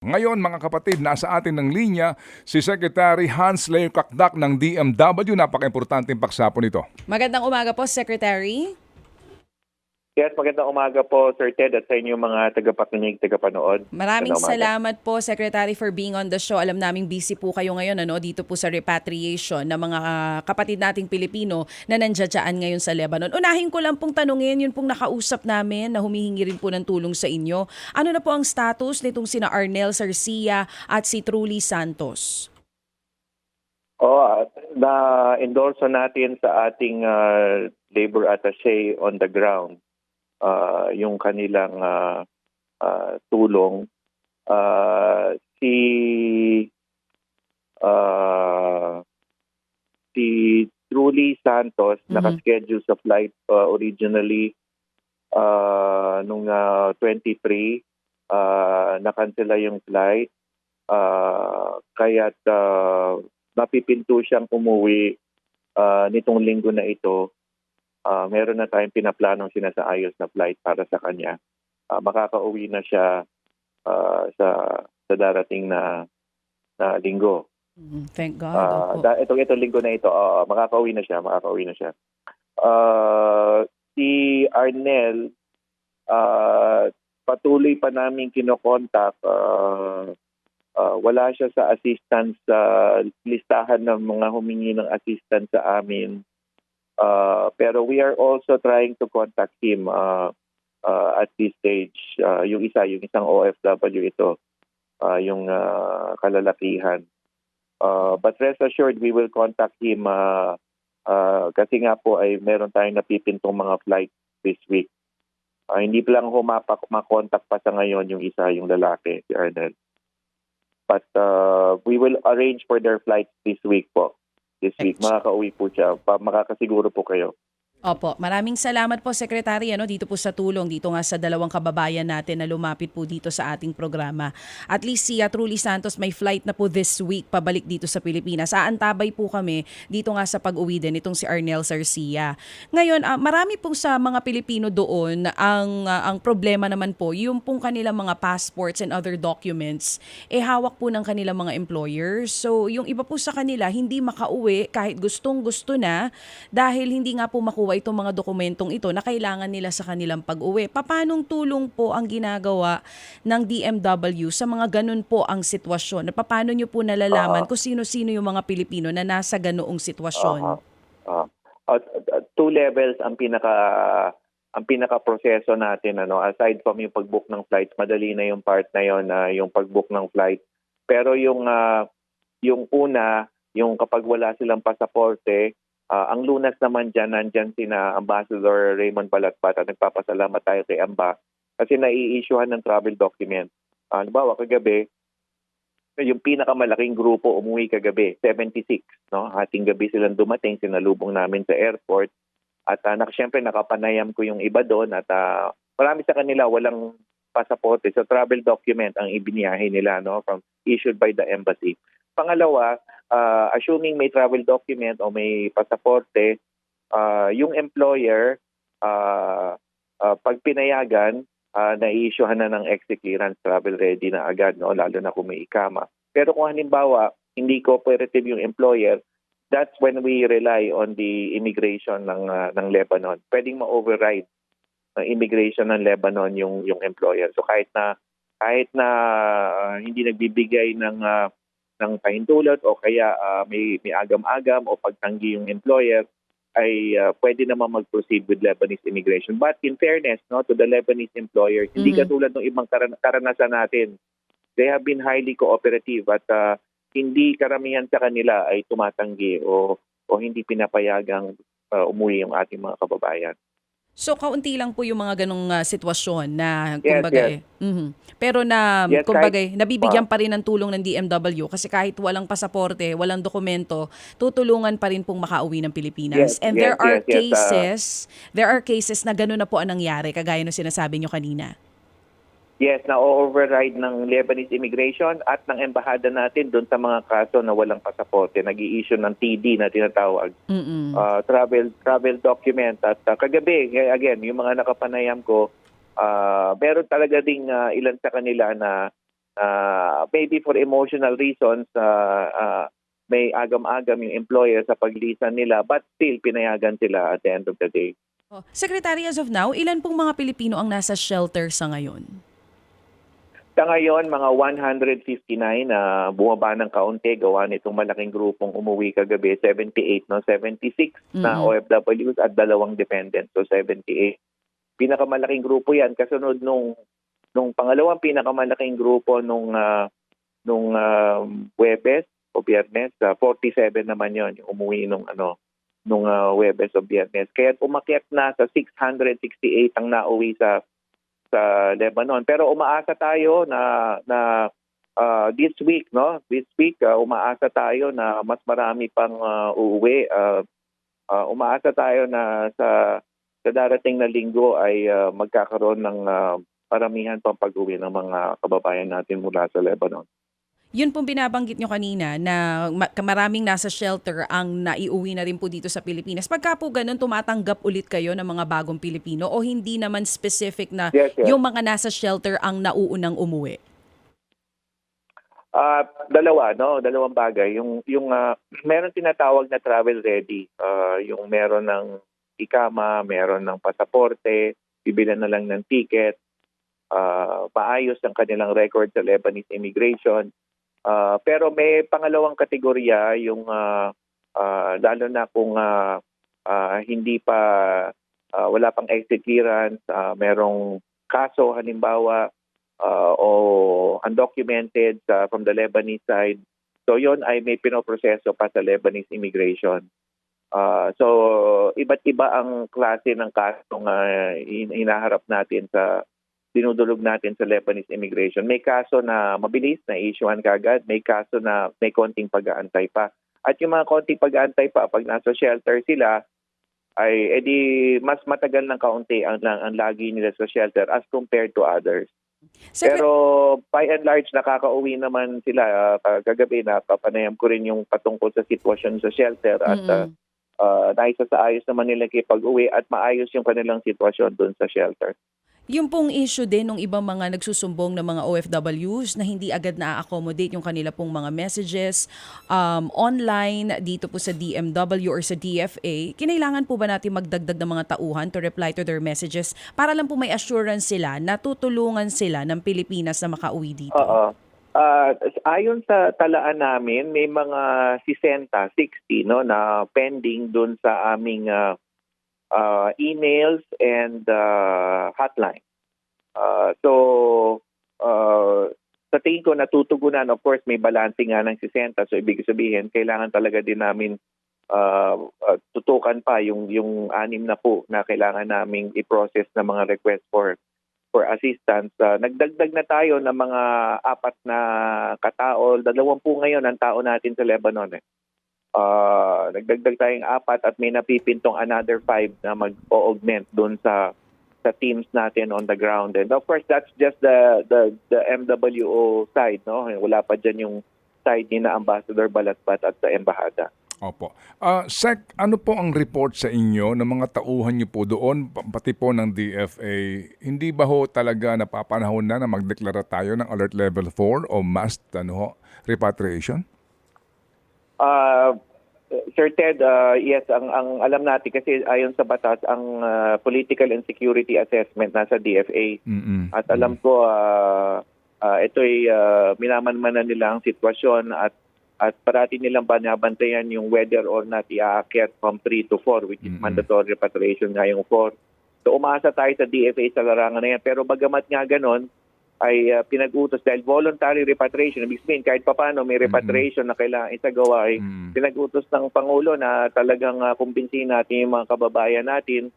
Ngayon mga kapatid, nasa atin ng linya si Secretary Hans Leo Kakdak ng DMW. Napaka-importanteng pagsapon ito. Magandang umaga po, Secretary. Yes, magandang umaga po Sir Ted at sa inyo mga tagapakinig, tagapanood. Maraming salamat po, Secretary, for being on the show. Alam naming busy po kayo ngayon ano, dito po sa repatriation ng mga ah, kapatid nating Pilipino na nandiyadyaan ngayon sa Lebanon. Unahin ko lang pong tanungin, yun pong nakausap namin na humihingi rin po ng tulong sa inyo. Ano na po ang status nitong sina Arnel Sarcia at si Truly Santos? At na-endorse natin sa ating ah, labor attaché on the ground ah, yung kanilang ah, ah, tulong. Ah, si ah, si Truly Santos Mhm. naka-schedule sa flight ah, originally ah, nung ah, 23 ah, nakansela yung flight Ah, kaya't ah, mapipinto siyang umuwi ah, nitong linggo na ito. Ah, meron na tayong pinaplanong sinasaayos na flight para sa kanya. Ah, makakauwi na siya ah, sa sa darating na na linggo. Mm, Thank God. Ah, opo. da, ito ito linggo na ito, ah, makakauwi na siya, makakauwi na siya. Ah, si Arnel ah, patuloy pa namin kinokontak ah, ah, wala siya sa assistance sa listahan ng mga humingi ng assistance sa amin. Ah, pero we are also trying to contact him ah, ah, at this stage. Ah, yung isa, yung isang OFW ito, ah, yung ah, kalalakihan. Uh, but rest assured, we will contact him uh, uh, kasi nga po ay meron tayong napipintong mga flight this week. Uh, hindi pa lang humapak, makontak pa sa ngayon yung isa, yung lalaki, si Arnel. But uh, we will arrange for their flights this week po. This week, makakauwi po siya. Pa, makakasiguro po kayo. Opo, maraming salamat po Secretary ano dito po sa tulong dito nga sa dalawang kababayan natin na lumapit po dito sa ating programa. At least si uh, Truly Santos may flight na po this week pabalik dito sa Pilipinas. Aantabay po kami dito nga sa pag-uwi din itong si Arnel Sarcia. Ngayon, ah, marami po sa mga Pilipino doon ang ah, ang problema naman po yung pong kanilang mga passports and other documents eh hawak po ng kanilang mga employers. So yung iba po sa kanila hindi makauwi kahit gustong gusto na dahil hindi nga po makuha itong mga dokumentong ito na kailangan nila sa kanilang pag-uwi. Papanong tulong po ang ginagawa ng DMW sa mga ganun po ang sitwasyon? Paano nyo po nalalaman Ah. kung sino-sino yung mga Pilipino na nasa ganoong sitwasyon? Ah. At- at- two levels ang pinaka ang pinaka proseso natin ano aside from yung pag-book ng flights madali na yung part na yon na yung pag-book ng flight pero yung ah, yung una yung kapag wala silang pasaporte ah, ang lunas naman diyan nandiyan sina Ambassador Raymond Balatbat at nagpapasalamat tayo kay Amba kasi nai-issuehan ng travel document Ah, halimbawa kagabi yung pinakamalaking grupo umuwi kagabi, 76. No? Hating gabi silang dumating, sinalubong namin sa airport. At uh, nak syempre nakapanayam ko yung iba doon at ah, marami sa kanila walang pasaporte. So travel document ang ibiniyahe nila no from issued by the embassy. Pangalawa, ah, assuming may travel document o may pasaporte, ah, yung employer ah, ah, pag pinayagan uh, na-issuehan na ng exit clearance travel ready na agad, no? lalo na kung may ikama. Pero kung halimbawa, hindi cooperative yung employer, that's when we rely on the immigration ng ah, ng Lebanon. Pwedeng ma-override ng immigration ng Lebanon yung yung employer. So kahit na kahit na ah, hindi nagbibigay ng ah, ng pahintulot o kaya ah, may may agam-agam o pagtanggi yung employer, ay uh, pwede naman mag-proceed with Lebanese immigration. But in fairness no to the Lebanese employers, hindi Mhm. katulad ng ibang karan- karanasan natin. They have been highly cooperative at uh, hindi karamihan sa kanila ay tumatanggi o o hindi pinapayagang uh, umuwi yung ating mga kababayan. So kaunti lang po yung mga ganong ah, sitwasyon na Yes, kumbaga yes. eh. Mhm. Pero na Yes, kumbaga kahit- eh, nabibigyan pa rin ng tulong ng DMW kasi kahit walang pasaporte, walang dokumento, tutulungan pa rin pong makauwi ng Pilipinas. Yes, And yes, there are yes, yes, ah. cases, there are cases na gano'n na po ang nangyari kagaya ng sinasabi nyo kanina. Yes, na-override ng Lebanese immigration at ng embahada natin doon sa mga kaso na walang pasaporte. Nag-i-issue ng TD na tinatawag. Uh, travel travel document at uh, kagabi again yung mga nakapanayam ko uh, meron talaga ding uh, ilan sa kanila na Ah, maybe for emotional reasons, ah, ah, may agam-agam yung employer sa paglisan nila but still pinayagan sila at the end of the day. Oh, Secretary, as of now, ilan pong mga Pilipino ang nasa shelter sa ngayon? Sa ngayon, mga 159 na bumaba ng kaunti gawa nitong malaking grupong umuwi kagabi, 78, no? 76 na Mhm. OFWs at dalawang dependents, so 78. Pinakamalaking grupo yan kasunod nung nung pangalawang pinakamalaking grupo nung ah, nung um, Webes o Biyernes, ah, 47 naman yon yung umuwi nung ano nung ah, Webes o Biyernes. Kaya umakyat na sa 668 ang nauwi sa sa Lebanon. Pero umaasa tayo na na ah, this week, no? This week ah, umaasa tayo na mas marami pang ah, uuwi. Ah, ah, umaasa tayo na sa sa darating na linggo ay ah, magkakaroon ng ah, paramihan pang pag-uwi ng mga kababayan natin mula sa Lebanon. Yun pong binabanggit nyo kanina na ma- maraming nasa shelter ang naiuwi na rin po dito sa Pilipinas. Pagka po ganun, tumatanggap ulit kayo ng mga bagong Pilipino o hindi naman specific na Yes, yes. yung mga nasa shelter ang nauunang umuwi? Ah, dalawa, no? Dalawang bagay. Yung yung ah, meron tinatawag na travel ready. Ah, yung meron ng ikama, meron ng pasaporte, bibilan na lang ng ticket, ah, maayos ang kanilang record sa Lebanese immigration. Ah, pero may pangalawang kategorya yung ah, ah, lalo na kung ah, ah, hindi pa ah, wala pang exit clearance, ah, merong kaso halimbawa uh, o undocumented uh, from the Lebanese side. So yon ay may pinoproseso pa sa Lebanese immigration. Uh, so iba't iba ang klase ng kasong uh, hin- hinaharap natin sa dinudulog natin sa Lebanese immigration. May kaso na mabilis na issuean kagad, may kaso na may konting pag-aantay pa. At yung mga konting pag-aantay pa pag nasa shelter sila ay edi mas matagal ng kaunti ang, ang, ang lagi nila sa shelter as compared to others. Secret- Pero by and large, nakakauwi naman sila. Uh, kagabi na papanayam ko rin yung patungkol sa sitwasyon sa shelter at uh, Mm-mm. uh, naisa sa ayos naman nila kipag-uwi at maayos yung kanilang sitwasyon doon sa shelter. Yung pong issue din ng ibang mga nagsusumbong ng mga OFWs na hindi agad na-accommodate yung kanila pong mga messages um, online dito po sa DMW or sa DFA, kinailangan po ba natin magdagdag ng mga tauhan to reply to their messages para lang po may assurance sila na tutulungan sila ng Pilipinas na makauwi dito? Oo. Ah, ayon sa talaan namin, may mga 60, 60 no, na pending doon sa aming ah, ah, emails and ah, hotline. Ah, so, ah, sa tingin ko natutugunan, of course, may balancing nga ng 60. So, ibig sabihin, kailangan talaga din namin ah, ah, tutukan pa yung, yung anim na po na kailangan naming i-process na mga request for for assistance. Ah, nagdagdag na tayo ng mga apat na katao. Dalawang po ngayon ang tao natin sa Lebanon. Eh. Ah, nagdagdag tayong apat at may napipintong another five na mag-augment doon sa sa teams natin on the ground. And of course, that's just the the the MWO side, no? Wala pa diyan yung side ni na Ambassador Balatbat at sa embahada. Opo. Ah, Sec, ano po ang report sa inyo ng mga tauhan niyo po doon, pa- pati po ng DFA? Hindi ba ho talaga napapanahon na na magdeklara tayo ng Alert Level 4 o mass ano ho, repatriation? Uh, Sir Ted, uh, yes, ang, ang alam natin kasi ayon sa batas, ang uh, political and security assessment nasa DFA. Mm-mm. At alam ko, uh, uh, ito'y uh, minamanmanan nila ang sitwasyon at at parati nilang banabantayan yung whether or not iaakyat from 3 to 4, which is Mm-mm. mandatory repatriation nga yung 4. So umaasa tayo sa DFA sa larangan na yan. Pero bagamat nga ganon, ay uh, pinag-utos dahil voluntary repatriation. Ibig sabihin, kahit papano may repatriation na kailangan isagawa, ay Mm. pinag-utos ng Pangulo na talagang uh, kumbinsihin natin yung mga kababayan natin.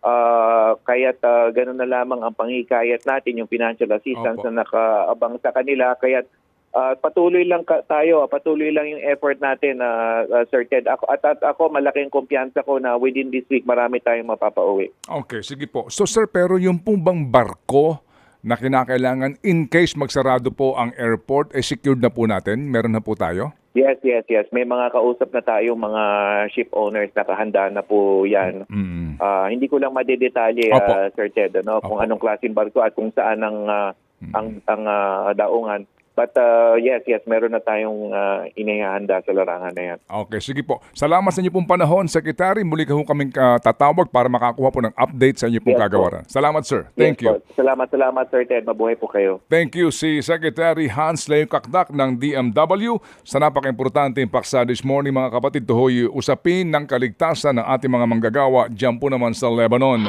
Ah, kaya't uh, ganun na lamang ang panghikayat natin, yung financial assistance Opo. na nakaabang sa kanila. Kaya't ah, patuloy lang ka- tayo, ah, patuloy lang yung effort natin, uh, Sir Ted. Ako, at, at ako, malaking kumpiyansa ko na within this week, marami tayong mapapauwi. Okay, sige po. So sir, pero yung pong bang barko na kinakailangan in case magsarado po ang airport, eh secured na po natin? Meron na po tayo? Yes, yes, yes. May mga kausap na tayo, mga ship owners, nakahanda na po yan. Mm. Ah, hindi ko lang madedetalye, Opo. ah, Sir Ted, ano, kung anong klaseng barko at kung saan ang ah, Mm. ang ang ah, daungan. But uh, yes, yes, meron na tayong uh, inihahanda sa larangan na yan. Okay, sige po. Salamat sa inyo pong panahon, Secretary. Muli ka kaming ah, tatawag para makakuha po ng update sa inyo pong Yes po. kagawaran. Salamat, sir. Thank Yes you. po. Salamat, salamat Sir Ted. Mabuhay po kayo. Thank you si Secretary Hans Leo Kakdak ng DMW sa napaka-importanteng paksa this morning mga kapatid tuhoy usapin ng kaligtasan ng ating mga manggagawa dyan po naman sa Lebanon.